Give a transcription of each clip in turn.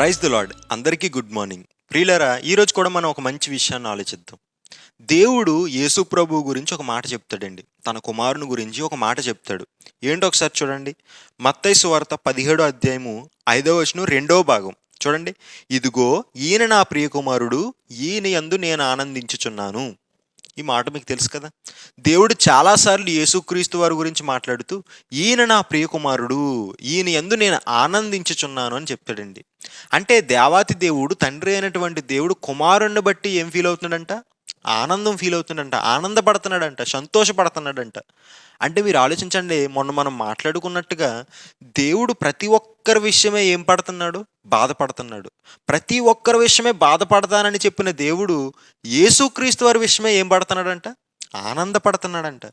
Praise the lord. అందరికీ good morning. ప్రియులరా ఈరోజు కూడా మనం ఒక మంచి విషయాన్ని ఆలోచిద్దాం. దేవుడు యేసు ప్రభు గురించి ఒక మాట చెప్తాడండి. తన కుమారుని గురించి ఒక మాట చెప్తాడు. ఏంటో ఒకసారి చూడండి. మత్తైసు వార్త పదిహేడో అధ్యాయము ఐదవ వచనం రెండవ భాగం. చూడండి. ఇదిగో ఈయన నా ప్రియకుమారుడు ఈయన యందు నేను ఆనందించుచున్నాను. ఈ మాట మీకు తెలుసు కదా? దేవుడు చాలాసార్లు యేసుక్రీస్తు వారి గురించి మాట్లాడుతూ ఈయన నా ప్రియ కుమారుడు ఈయన ఎందు నేను ఆనందించుచున్నాను అని చెప్తాడండి అంటే దేవాతి దేవుడు తండ్రి అయినటువంటి దేవుడు కుమారుణ్ణి బట్టి ఏం ఫీల్ అవుతున్నాడంట? ఆనందం ఫీల్ అవుతున్నాడంట ఆనందపడుతున్నాడంట సంతోషపడుతున్నాడంట. అంటే మీరు ఆలోచించండి మొన్న మనం మాట్లాడుకున్నట్టుగా దేవుడు ప్రతి ఒక్కరి విషయమే ఏం పడుతున్నాడు? బాధపడుతున్నాడు. ప్రతి ఒక్కరి విషయమే బాధపడతానని చెప్పిన దేవుడు యేసుక్రీస్తు వారి విషయమే ఏం పడుతున్నాడంట? ఆనందపడుతున్నాడంట.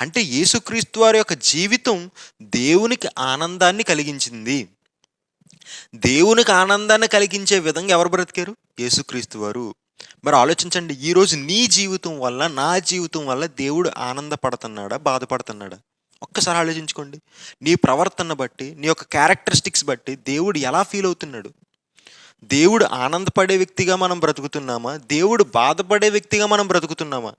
అంటే యేసుక్రీస్తు వారి యొక్క జీవితం దేవునికి ఆనందాన్ని కలిగించింది. దేవునికి ఆనందాన్ని కలిగించే విధంగా ఎవరు బ్రతికారు? యేసుక్రీస్తు వారు. మరి ఆలోచించండి ఈరోజు నీ జీవితం వల్ల నా జీవితం వల్ల దేవుడు ఆనందపడుతున్నాడా బాధపడుతున్నాడా? ఒక్కసారి ఆలోచించుకోండి. నీ ప్రవర్తన బట్టి నీ యొక్క క్యారెక్టరిస్టిక్స్ బట్టి దేవుడు ఎలా ఫీల్ అవుతున్నాడు? దేవుడు ఆనందపడే వ్యక్తిగా మనం బ్రతుకుతున్నామా? దేవుడు బాధపడే వ్యక్తిగా మనం బ్రతుకుతున్నామా?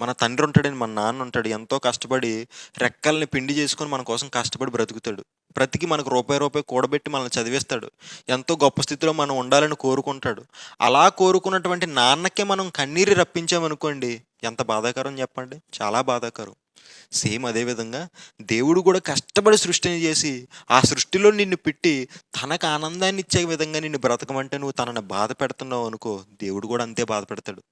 మన తండ్రి ఉంటాడని మన నాన్న ఉంటాడు ఎంతో కష్టపడి రెక్కల్ని పిండి చేసుకొని మన కోసం కష్టపడి బ్రతుకుతాడు. బ్రతికి మనకు రూపాయి రూపాయి కూడబెట్టి మనల్ని చదివేస్తాడు. ఎంతో గొప్ప స్థితిలో మనం ఉండాలని కోరుకుంటాడు. అలా కోరుకున్నటువంటి నాన్నకే మనం కన్నీరు రప్పించామనుకోండి ఎంత బాధాకరం చెప్పండి? చాలా బాధాకరం. సేమ్ అదే విధంగా దేవుడు కూడా కష్టపడి సృష్టిని చేసి ఆ సృష్టిలో నిన్ను పెట్టి తనకు ఆనందాన్ని ఇచ్చే విధంగా నిన్ను బ్రతకమంటే నువ్వు తనని బాధ పెడుతున్నావు అనుకో దేవుడు కూడా అంతే బాధ పెడతాడు.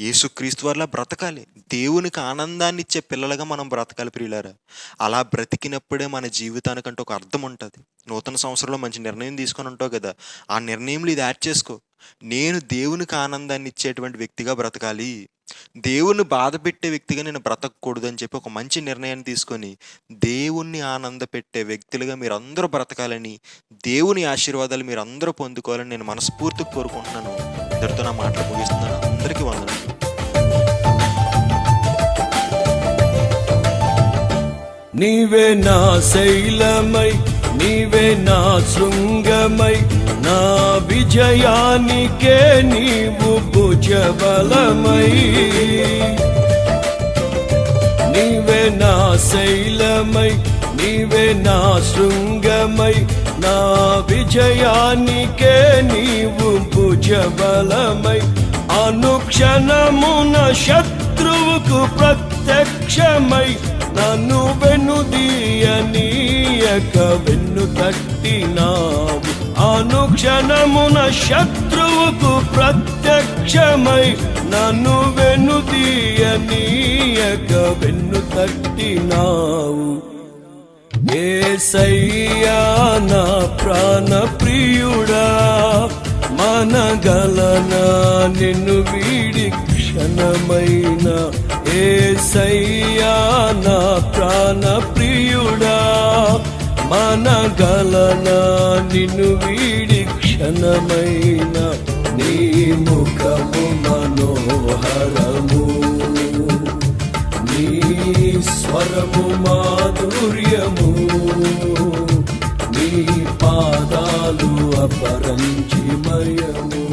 యేసుక్రీస్తు వల్ల బ్రతకాలి. దేవునికి ఆనందాన్ని ఇచ్చే పిల్లలుగా మనం బ్రతకాలి ప్రియులారా. అలా బ్రతికినప్పుడే మన జీవితానికంటే ఒక అర్థం ఉంటుంది. నూతన సంవత్సరంలో మంచి నిర్ణయం తీసుకొని ఉంటావు కదా. ఆ నిర్ణయంలో ఇది యాడ్ చేసుకో. నేను దేవునికి ఆనందాన్ని ఇచ్చేటువంటి వ్యక్తిగా బ్రతకాలి. దేవుణ్ణి బాధ పెట్టే వ్యక్తిగా నేను బ్రతకూడదు అని చెప్పి ఒక మంచి నిర్ణయాన్ని తీసుకొని దేవుణ్ణి ఆనంద పెట్టే వ్యక్తులుగా మీరు అందరూ బ్రతకాలని దేవుని ఆశీర్వాదాలు మీరు అందరూ పొందుకోవాలని నేను మనస్ఫూర్తిగా కోరుకుంటున్నాను. ఇద్దరితో నా మాటలు ముగిస్తున్నాను. అందరికీ వందనాలు. నీవే నా శైలమై నీవే నా శృంగమై నా విజయానికే నీవు భుజబలమై. నీవే నా శైలమై నీవే నా శృంగమై నా విజయానికే నీవు భుజబలమై. అనుక్షణమున శత్రువుకు ప్రత్యక్షమై నన్ను వెనుదీయనీయక వెన్ను తట్టినావు. అనుక్షణమున శత్రువుకు ప్రత్యక్షమై నన్ను వెనుదీయనీయక వెన్ను తట్టినావు. ఏసయ్యా నా ప్రాణ ప్రియుడా అనగలనా నిన్ను వీడి క్షణమైన ఏసయ్యా నా ప్రాణ ప్రియుడా మనగలనా? నిన్ను వీడి క్షణమైన నీ ముఖము మనోహరము. నీ స్వరము మాధుర్యము. నీ పాదాలు అపరించి మయము.